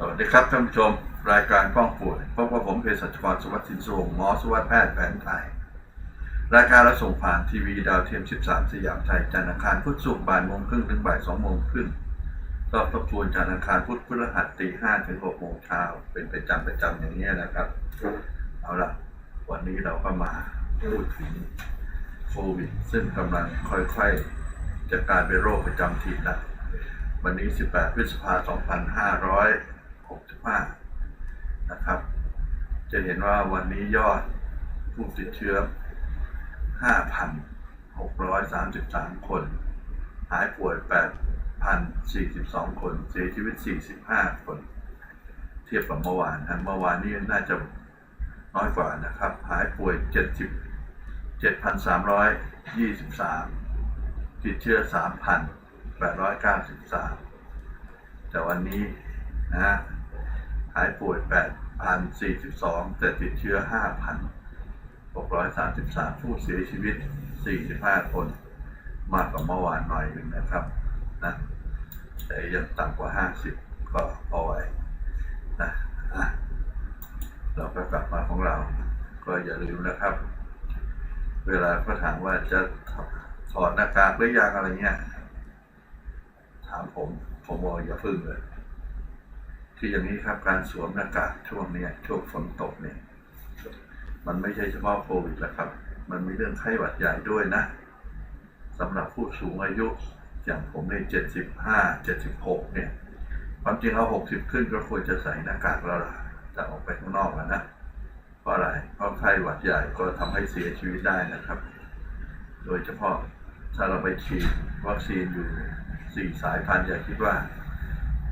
สวัสดีครับท่านผู้ชมรายการป้องป่วยพบกับผมเภสัชกรสวัสดิ์สินสวงหมอสวัสดิ์แพทย์แผนไทย รายการเราส่งผ่านทีวีดาวเทียม 13 สยามไทยจันทร์อังคารพุธศุกร์บ่ายโมงครึ่งถึงบ่ายสองโมงครึ่งรอบทบทวนจันทร์อังคารพุธพฤหัสตีห้าถึงหกโมงเช้าเป็นประจำประจำอย่างนี้นะครับ เอาละวันนี้เราก็มาพูดถึงโควิดซึ่งกำลังค่อยๆจะกลายเป็นโรคประจำถิ่นละวันนี้ 18 พฤษภาคม 6.5 นะครับ จะเห็นว่าวันนี้ยอดผู้ติดเชื้อ 5,633 คน หายป่วย 8,042 คน เสียชีวิต 45 คน เทียบกับเมื่อวานนะเมื่อวานนี้น่าจะน้อยกว่านะครับ หายป่วย 70 7,323 ติดเชื้อ 3,893 แต่วันนี้นะายป่วย 8,042 แต่ติดเชื้อ 5,633 ผู้เสียชีวิต 45 คน มากกว่าเมื่อวานหน่อยหนึ่งนะครับนะแต่ยังต่ำกว่า 50 ก็เอาไว้นะอะเราก็กลับมาของเรา ก็อย่าลืมนะครับ เวลาเขาถามว่าจะถอดหน้ากากหรือยังอะไรเงี้ย ถามผม ผมบอกอย่าพึ่งเลย คืออย่างนี้ครับการสวมหน้ากากช่วงเนี้ยช่วงฝนตกเนี่ย มันไม่ใช่เฉพาะโควิดแล้วครับ มันมีเรื่องไข้หวัดใหญ่ด้วยนะสำหรับผู้สูงอายุอย่างผมเนี่ยเจ็ดสิบห้าเจ็ดสิบหกเนี่ย ความจริงเอาหกสิบขึ้นก็ควรจะใส่หน้ากากแล้วล่ะจะออกไปข้างนอกแล้วนะเพราะอะไรเพราะไข้หวัดใหญ่ก็ทำให้เสียชีวิตได้นะครับ โดยเฉพาะถ้าเราไปฉีดวัคซีนอยู่สี่สายพันธุ์อย่าคิดว่า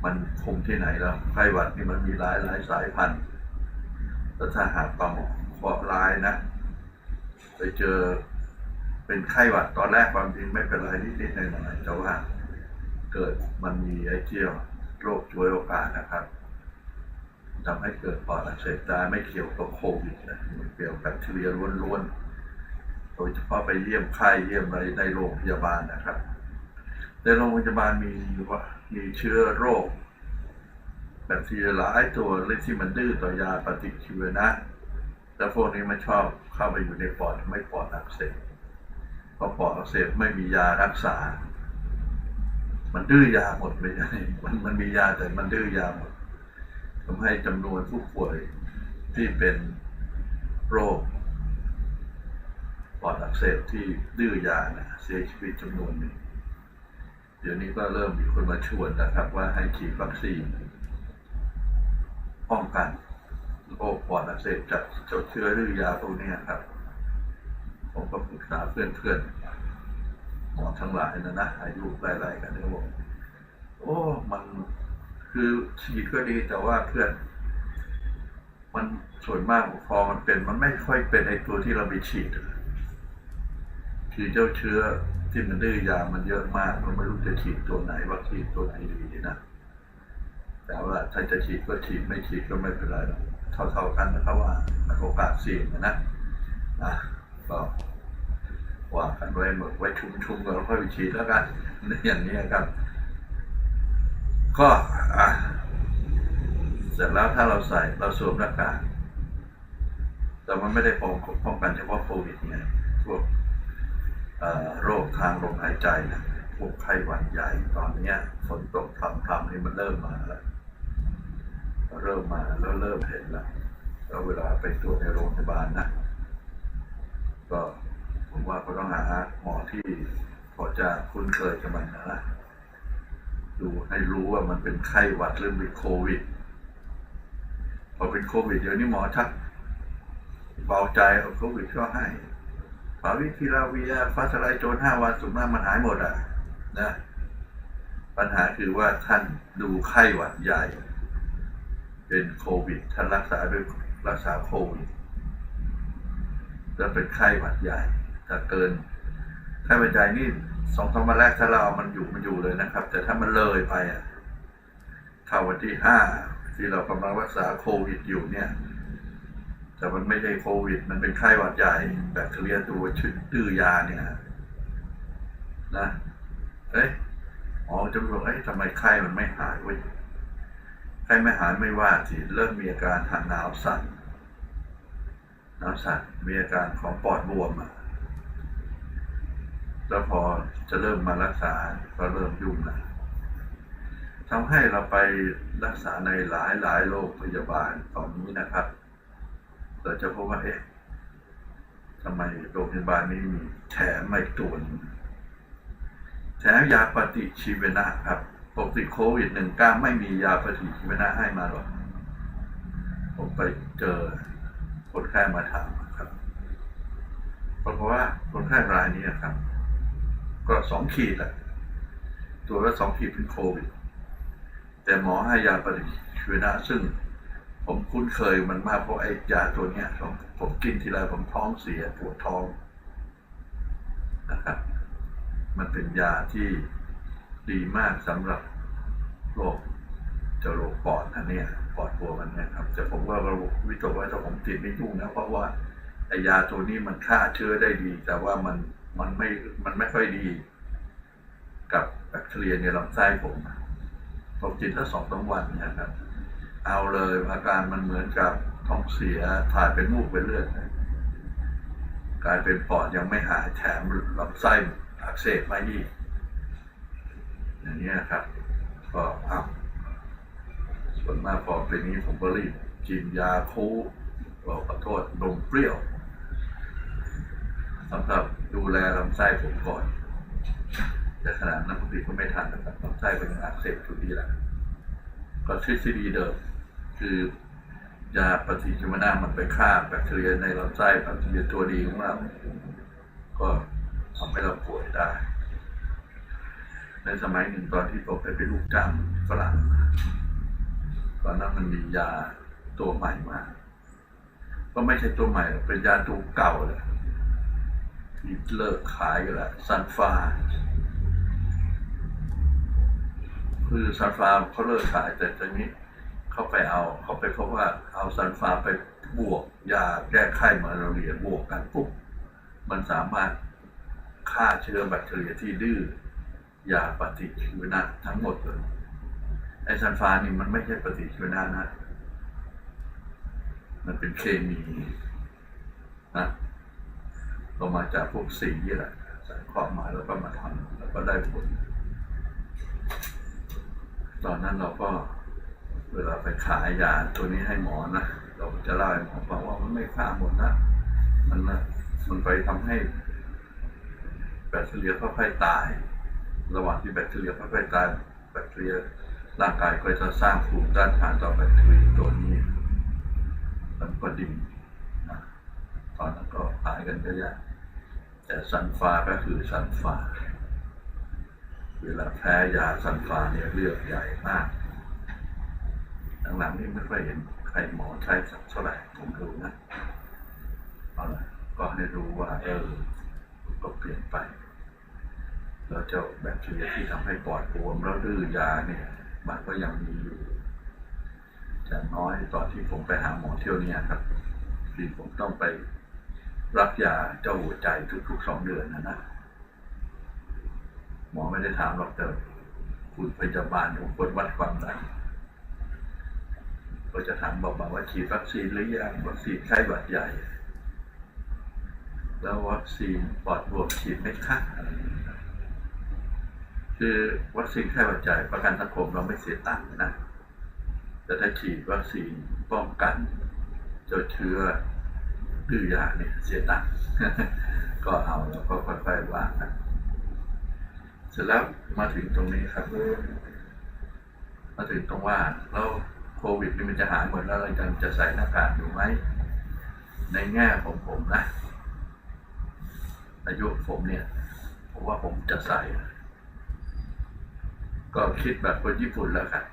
มันคุมที่ไหนแล้วไข้หวัดนี่มันมีหลายหลายสายพันธุ์แล้วถ้าหากปลามอเคราะห์ร้ายนะ ไปเจอเป็นไข้หวัดตอนแรกความจริงไม่เป็นไรนิดๆหน่อยๆแต่ว่าเกิดมันมีไอ้เจียวโรคช่วยโอกาสนะครับทำให้เกิดปอดอักเสบได้ไม่เกี่ยวกับโควิดนะมันเกี่ยวกับแบคทีเรียล้วนๆ โดยเฉพาะไปเยี่ยมไข้เยี่ยมอะไรในโรงพยาบาลนะครับ ในโรงพยาบาลมีว่า มีเชื้อโรค แบคทีเรียหลายตัวเลยที่มันดื้อต่อยาปฏิชีวนะแล้วพวกนี้มันชอบเข้าไปอยู่ในปอดทำให้ปอดอักเสบพอปอดอักเสบไม่มียารักษา มันดื้อยาหมดไม่ใช่มันมันมียาแต่มันดื้อยาหมดทำให้จำนวนผู้ป่วยที่เป็นโรคปอดอักเสบที่ดื้อยานะเสียชีวิตจำนวนหนึ่ง เดี๋ยวนี้ก็เริ่มมีคนมาชวนนะครับ ว่าให้ฉีดวัคซีนป้องกันโรคปอดอักเสบจากเจ้าเชื้อดื้อยาพวกนี้ครับ ผมก็ปรึกษาเพื่อนๆหมอทั้งหลายนะนะอายุไล่ๆกันเนี่ยบอกโอ้มันคือฉีดก็ดีแต่ว่าเพื่อนมันส่วนมากพอมันเป็น มันไม่ค่อยเป็นไอตัวที่เราไปฉีดคือเจ้าเชื้อ ที่มันดื้อยามันเยอะมากเราไม่รู้จะฉีดตัวไหนวัคซีนตัวไหนดีนะแต่ว่าถ้าจะฉีดก็ฉีดไม่ฉีดก็ไม่เป็นไรหรอกเท่าๆกันนะครับว่ามันโอกาสเสี่ยงนะนะก็ว่ากันไว้หมดไว้ชุมๆกันแล้วค่อยไปฉีดแล้วกันในอย่างนี้ครับ ก็อะเสร็จแล้วถ้าเราใส่เราสวมหน้ากากแต่มันไม่ได้ป้องป้องกันเฉพาะโควิดไงพวก โรคทางลมหายใจนะพวกไข้หวัดใหญ่ตอนเนี้ยฝนตกพรำๆนี่มันเริ่มมาแล้วเริ่มมาแล้วเริ่มเห็นแล้วแล้วเวลาไปตรวจในโรงพยาบาลนะก็ผมว่าก็ต้องหาหมอที่พอจะคุ้นเคยกับมันนะดูให้รู้ว่ามันเป็นไข้หวัดหรือเป็นโควิด พอเป็นโควิดเดี๋ยวนี้หมอชักเบาใจเอาโควิดก็ให้ ฟาวิพิลาเวียฟ้าทลายโจรห้าวันสุดมากมันหายหมดอะนะปัญหาคือว่าท่านดูไข้หวัดใหญ่ เป็นโควิด ท่านรักษาด้วยรักษาโควิดแล้วเป็นไข้หวัดใหญ่ถ้าเกินไข้หวัดใหญ่นี่สองสามวันแรกถ้าเราเอามันอยู่มันอยู่เลยนะครับ แต่ถ้ามันเลยไปอะเข้าวันที่ห้าที่เรากำลังรักษาโควิดอยู่เนี่ย แต่มันไม่ใช่โควิด มันเป็นไข้หวัดใหญ่แบคทีเรียตัวชื่อดื้อยาเนี่ยนะเอ้ยหมอจะบอกเอ้ยทำไมไข้มันไม่หายเว้ยไข้ไม่หายไม่ว่าสิเริ่มมีอาการทางหนาวสั่นหนาวสั่นมีอาการของปอดบวมอะแล้วพอจะเริ่มมารักษาก็เริ่มยุ่งนะทำให้เราไปรักษาในหลายหลายโรงพยาบาลตอนนี้นะครับ เราจะพบว่าเอ๊ะทำไมโรงพยาบาลนี้มีแถมไม่ตัวนึงแถมยาปฏิชีวนะครับปกติโควิดหนึ่งก้าไม่มียาปฏิชีวนะให้มาหรอกผมไปเจอคนไข้มาถามครับปรากฏว่าคนไข้รายนี้ครับ ก็สองขีดแหละตัวละสองขีดเป็นโควิด แต่หมอให้ยาปฏิชีวนะซึ่ง ผมคุ้นเคยมันมากเพราะไอ้ยาตัวเนี้ยผมผมกินทีไรผมท้องเสียปวดท้องนะครับ มันเป็นยาที่ดีมากสำหรับโรคเจะโรคปอดนะเนี่ยปอดบวมันนี้ยครับแต่ผมว่าระบบวิตกว่าถ้าผมติดไม่ยุ่งนะเพราะว่าไอ้ยาตัวนี้มันฆ่าเชื้อได้ดี แต่ว่ามันมันไม่มันไม่ค่อยดี กับแบคทีเรียในลำไส้ผมผมกินถ้าสองสามวันนะครับ เอาเลยอาการมันเหมือนกับท้องเสียถ่ายเป็นมูกเป็นเลือดกลายเป็นปอดยังไม่หายแถมลำไส้อักเสบมาอีกอย่างนี้ครับ ก็เอาส่วนมากพอเป็นนี้ผมก็รีบกินยาคูบอกขอโทษนมเปรี้ยวสำหรับดูแลลำไส้ผมก่อน แต่ขนาดนั้นบางทีก็ไม่ทันนะครับลำไส้เป็นอักเสบอยู่ดีแหละก็ทฤษฎีเดิม คือยาปฏิชีวนะมันไปฆ่าแบคทีเรียในลำไส้แบคทีเรียตัวดีของเราก็ทำให้เราป่วยได้ ในสมัยหนึ่งตอนที่ผมไปเป็นลูกจ้างฝรั่งตอนนั้นมันมียาตัวใหม่มา ก็ไม่ใช่ตัวใหม่เป็นยาตัวเก่าเลยที่เลิกขายกันแล้วซันฟาคือซันฟาเขาเลิกขายแต่ตอนนี้ เขาไปเอา เขาไปพบว่าเอาซันฟาร์ไปบวกยาแก้ไข้มาเราเรียบวกกันปุ๊บมันสามารถฆ่าเชื้อแบคทีเรียที่ดื้อยาปฏิชีวนะทั้งหมดเลยไอซันฟานี่มันไม่ใช่ปฏิชีวนะนะ มันเป็นเคมีนะก็มาจากพวกสีนี่แหละใส่ความหมายแล้วก็มาทำแล้วก็ได้ผล ตอนนั้นเราก็ เวลาไปขายยาตัวนี้ให้หมอนะเราจะเล่าให้หมอฟังว่ามันไม่ฆ่าหมดนะมันนะมันไปทำให้แบคทีเรียค่อยๆตาย ระหว่างที่แบคทีเรียค่อยๆตายแบคทีเรียร่างกายก็จะสร้างภูมิต้านทานต่อแบคทีเรียตัวนี้มันก็ดีนะตอนนั้นก็ขายกันเยอะแยะแต่ซันฟ้าก็คือซันฟ้าเวลาแพ้ยาซันฟ้าเนี่ยเลือดใหญ่มาก หลังๆนี่ไม่ค่อยเห็นใครหมอใช้สักเท่าไหร่ผมดูนะเอาละก็ให้รู้ว่าเออก็เปลี่ยนไป แล้วเจ้าแบคทีเรียที่ทำให้ปอดบวมแล้วดื้อยาเนี่ย มันก็ยังมีอยู่อย่างน้อยตอนที่ผมไปหาหมอเที่ยวเนี้ครับที่ผมต้องไปรับยาเจ้าหัวใจทุกๆสองเดือนนะนะหมอไม่ได้ถามหรอกแต่คุณพยาบาลผมควรวัดความดัน ก็จะถามบอกมาว่าฉีดวัคซีนหรือยังวัคซีนไข้หวัดใหญ่ แล้ววัคซีนปอดบวมฉีดไหมคะอะไรอย่างเงี้ยครับคือวัคซีนไข้หวัดใหญ่ประกันสังคมเราไม่เสียตังค์นะแต่ถ้าฉีดวัคซีนป้องกันเจ้าเชื้อดื้อยาเนี่ยเสียตังค์ก็เอาแล้วก็ค่อยๆว่ากันเสร็จแล้วมาถึงตรงนี้ครับ มาถึงตรงว่าแล้ว โควิดนี่มันจะหายหมดแล้วเรายังจะใส่หน้ากากอยู่ไหม ในแง่ของผมนะ อายุผมเนี่ยผมว่าผมจะใส่ ก็คิดแบบคนญี่ปุ่นแล้วครับ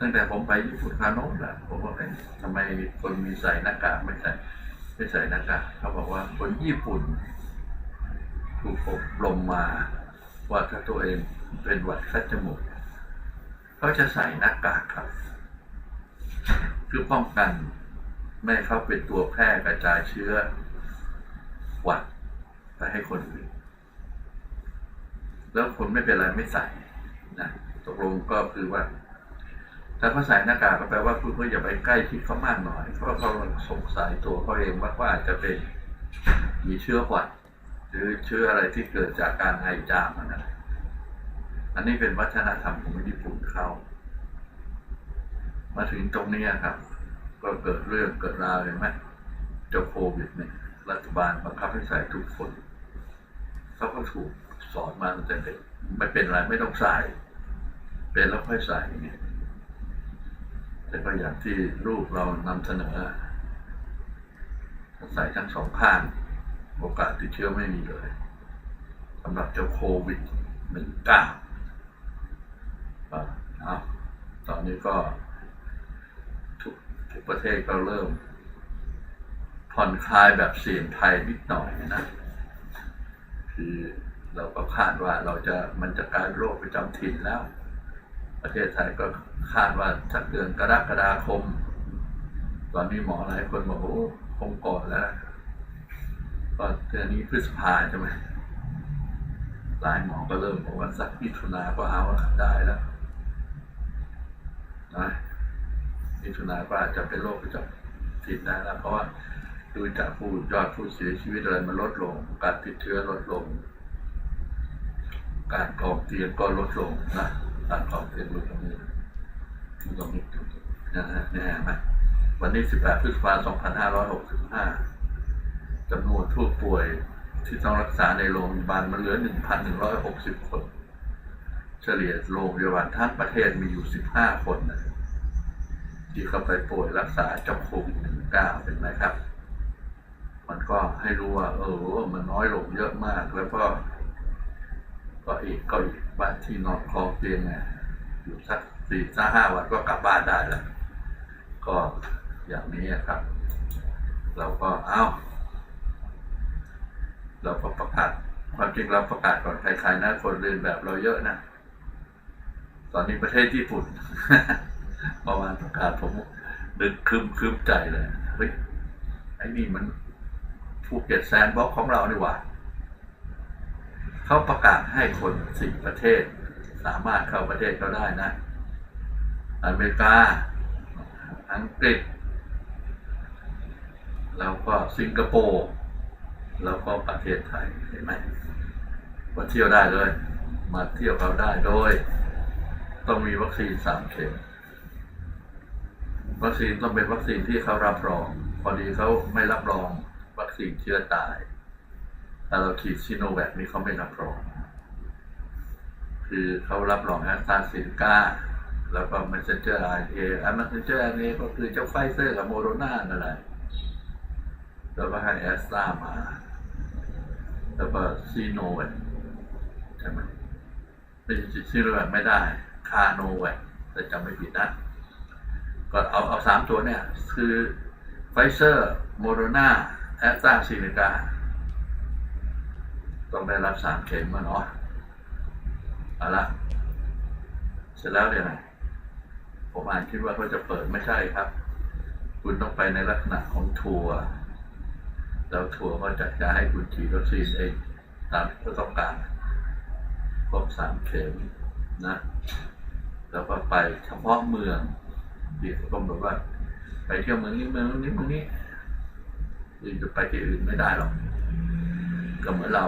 ตั้งแต่ผมไปญี่ปุ่นคาโนะแหละผมว่าเอ๊ะทำไมคนมีใส่หน้ากากไม่ใส่ไม่ใส่หน้ากากเขาบอกว่าคนญี่ปุ่นถูกอบรมมาว่าถ้าตัวเองเป็นหวัดคัดจมูก เขาจะใส่หน้ากากครับ คือป้องกันไม่ให้เขาเป็นตัวแพร่กระจายเชื้อหวัดไปให้คนอื่น แล้วคนไม่เป็นไรไม่ใส่นะตกลงก็คือว่า ถ้าเขาใส่หน้ากากก็แปลว่าคุณก็อย่าไปใกล้ชิดเขามากหน่อย เพราะเขาสงสัยตัวเขาเองว่าว่าอาจจะเป็นมีเชื้อหวัด หรือเชื้ออะไรที่เกิดจากการไอจามอะนะ อันนี้เป็นวัฒนธรรมของญี่ปุ่นเขามาถึงตรงนี้ครับ ก็เกิดเรื่องเกิดราวเห็นไหมเจ้าโควิดเนี่ยรัฐบาลบังคับให้ใส่ทุกคนเขาก็ถูกสอนมาตั้งแต่เด็กไม่เป็นไรไม่ต้องใส่ เป็นแล้วค่อยใส่เนี่ยแต่ก็อย่างที่รูปเรานำเสนอใส่ทั้งสองข้าง โอกาสติดเชื้อไม่มีเลยสำหรับเจ้าโควิดหนึ่งเก้า เอาตอนนี้ก็ทุกทุกประเทศก็เริ่ม ผ่อนคลายแบบเสี่ยงไทยนิดหน่อยนะ คือเราก็คาดว่าเราจะมันจะกลายโรคประจำถิ่นแล้ว ประเทศไทยก็คาดว่าสักเดือนกรกฎาคม ตอนนี้หมอหลายคนบอกโอ้คงก่อนแล้วนะก็เดือนนี้พฤษภาใช่ไหมหลายหมอก็เริ่มบอกว่าสักมิถุนาก็เอาละได้แล้ว นะมิถุนาก็อาจจะเป็นโรคประจำถิ่นได้แล้วเพราะว่าดูจากผู้ยอดผู้เสียชีวิตอะไรมันลดลง การติดเชื้อลดลง การกองเตียงก็ลดลงนะการกองเตียงลดลงนี่ที่ตรงนี้นะฮะนี่เห็นไหมวันนี้ 18 พฤษภาคม 2565 จำนวนผู้ป่วยที่ต้องรักษาในโรงพยาบาลมันเหลือ 1,160 คน เฉลี่ยโรงพยาบาลทั้งประเทศมีอยู่ 15 คนนะ ที่เข้าไปป่วยรักษาเจ้าโควิด19เป็นไหมครับ มันก็ให้รู้ว่า เออมันน้อยลงเยอะมากแล้วก็ ก็อีกก็อีกบ้านที่นอนคลองเตียงเนี่ยอยู่สักสี่สักห้าวันก็กลับบ้านได้แล้วก็อย่างนี้ครับ เราก็เอาเราก็ประกาศความจริงเราประกาศก่อนใครๆนะคนเรียนแบบเราเยอะนะ ตอนนี้ประเทศญี่ปุ่น เมื่อวานประกาศผมนึกคืมคืมใจเลยเฮ้ยไอ้นี่มันภูเก็ตแซนด์บ็อกซ์ของเรานี่หว่าเขาประกาศให้คนสี่ประเทศ สามารถเข้าประเทศเขาได้นะ อเมริกา อังกฤษ แล้วก็สิงคโปร์ แล้วก็ประเทศไทยเห็นไหมมาเที่ยวได้เลย มาเที่ยวเราได้โดย ต้องมีวัคซีนสามเข็ม วัคซีนต้องเป็นวัคซีนที่เขารับรอง พอดีเขาไม่รับรองวัคซีนเชื้อตาย แต่เราฉีดซิโนแวคนี่เขาไม่รับรอง คือเขารับรองแอสตราเซเนกาแล้วก็ messenger RNA อัน messenger RNA ก็คือเจ้าไฟเซอร์กับโมโดนานั่นแหละแล้วก็ให้แอสตรามา แล้วก็ซีโนแวคใช่ไหมไม่ใช่ซีโนแวคไม่ได้ คาโนแวคแต่จำไม่ผิดนะ ก็เอาเอาสามตัวเนี่ย คือไฟเซอร์โมโดนาแอสตราเซเนกาต้องได้รับสามเข็มมาเนาะเอาละเสร็จแล้วเนี่ยนะผมอ่านคิดว่าเขาจะเปิดไม่ใช่ครับ คุณต้องไปในลักษณะของทัวร์แล้วทัวร์ก็จะจะให้คุณฉีดวัคซีนเองตามที่เขาต้องการครบสามเข็มนะ แล้วก็ไปเฉพาะเมือง ที่เขากำหนดว่า ไปเที่ยวเมืองนี้เมืองนี้เมืองนี้อื่นจะไปที่อื่นไม่ได้หรอกก็เหมือนเรา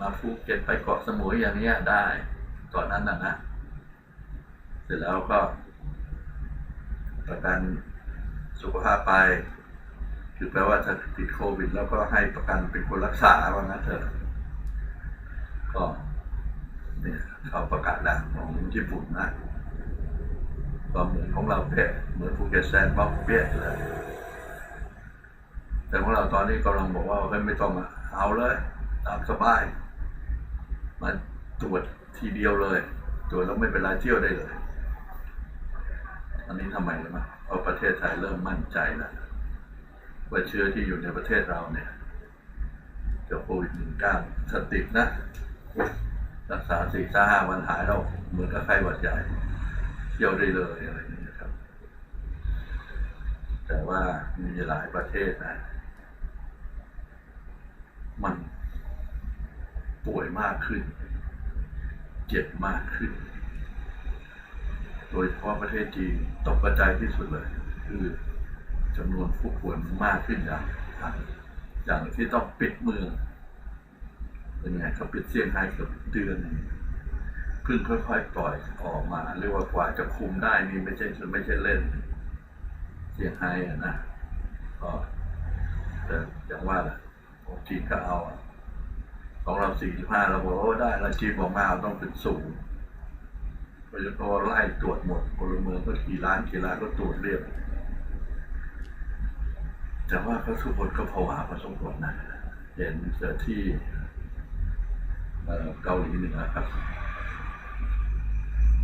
มาภูเก็ตไปเกาะสมุยอย่างเนี้ยได้ก่อนนั้นนะนะเสร็จแล้วก็ประกันสุขภาพไป คือแปลว่าถ้าติดโควิด แล้วก็ให้ประกันเป็นคนรักษาว่างั้นเถอะ ก็เนี่ยเขาประกาศแล้วของญี่ปุ่นนะ ก็เหมือนของเราเป๊ะเหมือนภูเก็ตแซนด์บ็อกเป๊ะเลยแต่ของเราตอนนี้กำลังบอกว่าไม่ต้องเอาเลยตามสบายมาตรวจทีเดียวเลยตรวจแล้วไม่เป็นไรเที่ยวได้เลย อันนี้ทำไมรู้ไหมเพราะประเทศไทยเริ่มมั่นใจแล้วว่าเชื้อที่อยู่ในประเทศเราเนี่ยจะโควิดหนึ่งเก้าสติดนะ รักษาสี่ห้าวันหายเราเหมือนกับไข้หวัดใหญ่ ที่ยวได้เลยอะไรอย่างนี้ยครับ แต่ว่ามีหลายประเทศนะ มันป่วยมากขึ้น เจ็บมากขึ้น โดยเฉพาะประเทศจีนตกกระจายที่สุดเลย คือจำนวนผู้ป่วยมากขึ้นอย่างอย่างที่ต้องปิดเมืองเป็นไงเขาปิดเซี่ยงไฮ้เกือบเดือนนึง เพิ่งค่อยๆปล่อยออกมา เรียกว่ากว่าจะคุมได้นี่ไม่ใช่ไม่ใช่เล่นเซี่ยงไฮ้อะนะก็แต่อย่างว่าแหละของจีนก็เอาของเราสี่สิบห้าเราบอกว่าได้แล้วจีนบอกมาต้องเป็นศูนย์โดยเฉพาะไล่ตรวจหมดพลเมืองก็กี่ล้านกี่ล้านก็ตรวจเรียบแต่ว่าก็ทุกคนก็ผวาพอสมควรนะเห็นเจอที่เอ่อเกาหลีเหนือครับ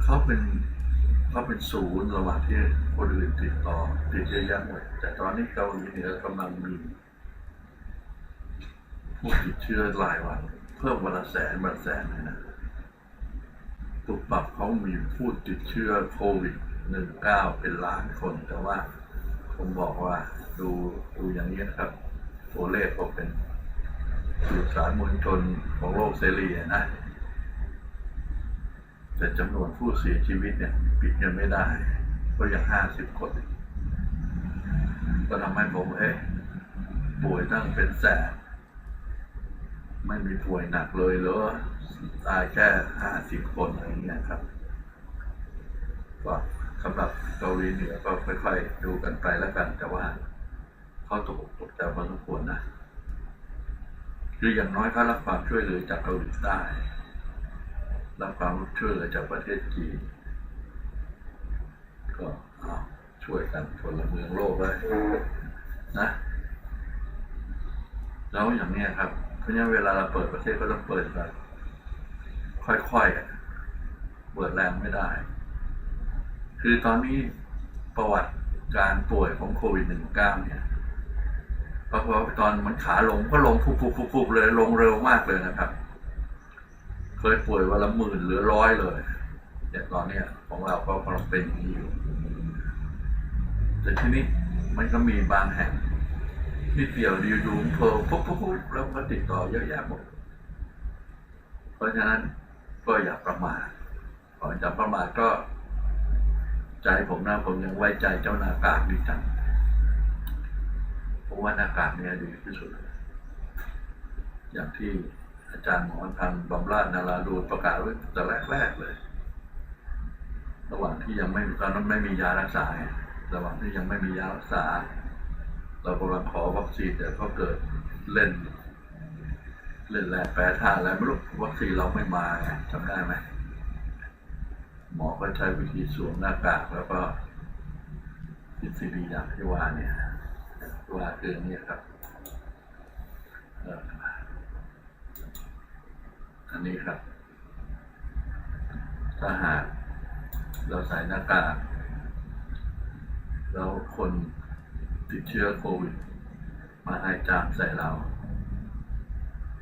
เขาเป็นเขาเป็นศูนย์ระหว่างที่คนอื่นติดต่อติดเยอะแยะหมดแต่ตอนนี้เกาหลีเหนือกำลังมีผู้ติดเชื้อรายวันเพิ่มวันละแสนวันละแสนเลยนะตุกปรับเขามีผู้ติดเชื้อโควิด19เก้าเป็นล้านคน แต่ว่าผมบอกว่าดูดูอย่างนี้นะครับ ตัวเลขก็เป็นสื่อสารมวลชนของโลกเสรีนะ แต่จำนวนผู้เสียชีวิตเนี่ยปิดยังไม่ได้ ก็ยังห้าสิบคน ก็ทำให้ผมเอ๊ะป่วยตั้งเป็นแสนไม่มีป่วยหนักเลยเหรอตายแค่ห้าสิบคนอะไรเงี้ยครับก็สำหรับเกาหลีเหนือก็ค่อยๆดูกันไปแล้วกันแต่ว่าเขาตกอกตกใจพอสมควรนะ คืออย่างน้อยเขารับความช่วยเหลือจากเกาหลีใต้ รับความช่วยเหลือจากประเทศจีนก็ช่วยกันพลเมืองโลกเลยนะ แล้วอย่างนี้ครับ เพราะฉะนั้นเวลาเราเปิดประเทศก็ต้องเปิดแบบค่อยๆเปิดแรงไม่ได้ คือตอนนี้ประวัติการป่วยของโควิด -19 เนี่ยปรากฏว่าตอนมันขาลงก็ลงฟุบๆๆเลยลงเร็วมากเลยนะครับ เคยป่วยวันละหมื่นหรือร้อยเลยแต่ตอนเนี้ยของเราก็กำลังเป็นอย่างนี้อยู่ แต่ทีนี้มันก็มีบางแห่งนิดเดียวดีดูเพอปุ๊บปุ๊บปุ๊บแล้วก็ติดต่อเยอะแยะหมดเพราะฉะนั้นก็อย่าประมาทก่อนจะประมาทก็ ใจผมนะผมยังไว้ใจเจ้าหน้ากากดีจังเพราะว่าหน้ากากเนี่ยดีที่สุด อย่างที่ อาจารย์หมอทางบำราศนาราดูประกาศไว้แต่แรกๆเลย ระหว่างที่ยังไม่ตอนนั้นไม่มียารักษา ระหว่างที่ยังไม่มียารักษา เรากำลังขอวัคซีนแต่ก็เกิดเล่น เล่นแรงแปรธาตุอะไรไม่รู้วัคซีนเราไม่มาจำได้ไหมหมอก็ใช้วิธีสวมหน้ากากแล้วก็พิซีดีอย่างที่ว่าเนี่ยว่าคือเนี่ยครับ อันนี้ครับ ถ้าหากเราใส่หน้ากากแล้วคนติดเชื้อโควิด มาไอจามใส่เรา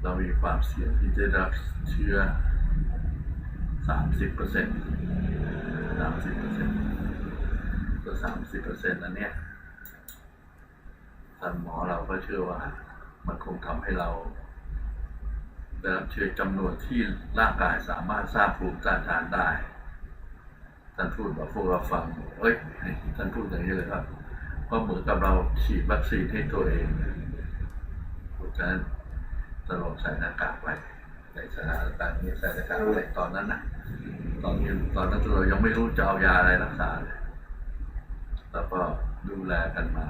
เรามีความเสี่ยงที่จะรับเชื้อสามสิบเปอร์เซ็นต์สามสิบเปอร์เซ็นต์ก็สามสิบเปอร์เซ็นต์นั้นเนี่ยท่านหมอเราก็เชื่อว่ามันคงทำให้เรา ได้รับเชื้อจำนวนที่ร่างกายสามารถสร้างภูมิต้านทานได้ ท่านพูดแบบพวกเราฟัง เอ้ย ท่านพูดอย่างนี้เลยครับ ก็เหมือนกับเราฉีดวัคซีนให้ตัวเองเพราะฉะนั้นจะลองใส่หน้ากากไว้ในสถานการณ์นี้ใส่หน้ากากไว้ตอนนั้นนะตอนนี้ตอนนั้นเรายังไม่รู้จะเอายาอะไรรักษาเลยแล้วก็ดูแลกันมา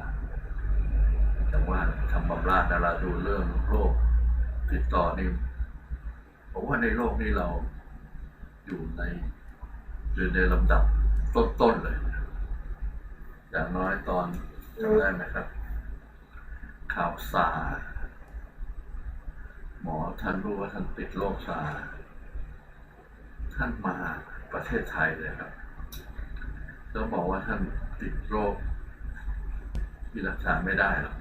แต่ว่าทำบำราศดาราดูเรื่องโรคติดต่อนี่ ผมว่าในโลกนี้เราอยู่ในอยู่ในลำดับต้นๆเลยอย่างน้อยตอนจำได้ไหมครับ ข่าวสา หมอท่านรู้ว่าท่านติดโรคสา ท่านมาประเทศไทยเลยครับ แล้วบอกว่าท่านติดโรคที่รักษาไม่ได้หรอก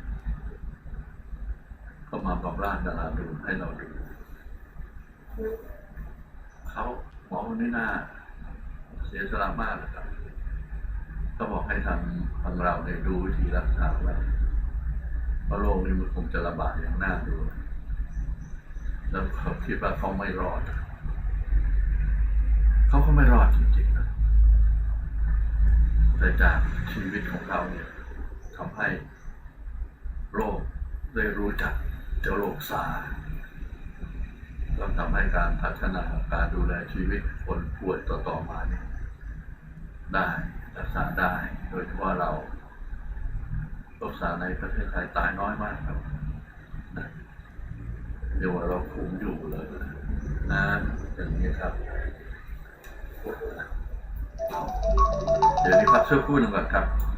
ก็มาบำราศดาราดูให้เราดู เขาหมอคนนี้น่าเสียสละมากนะครับก็บอกให้ทางทางเราเนี่ยดูวิธีรักษาไว้เพราะโรคนี้มันคงจะระบาดอย่างน่าดูแล้วเขาคิดว่าเขาไม่รอด เขาก็ไม่รอดจริงๆนะแต่จากชีวิตของเราเนี่ยทำให้โลกได้รู้จักเจ้าโลกซาร ก็ทำให้การพัฒนาการดูแลชีวิตคนป่วยต่อๆมาเนี่ยได้รักษาได้โดยเฉพาะเราโรคซาในประเทศไทยตายน้อยมากครับเรียว่าเราคุมอยู่เลยนะอย่างนี้ครับเดี๋ยวนี้พักสักครู่หนึ่งก่อนครับ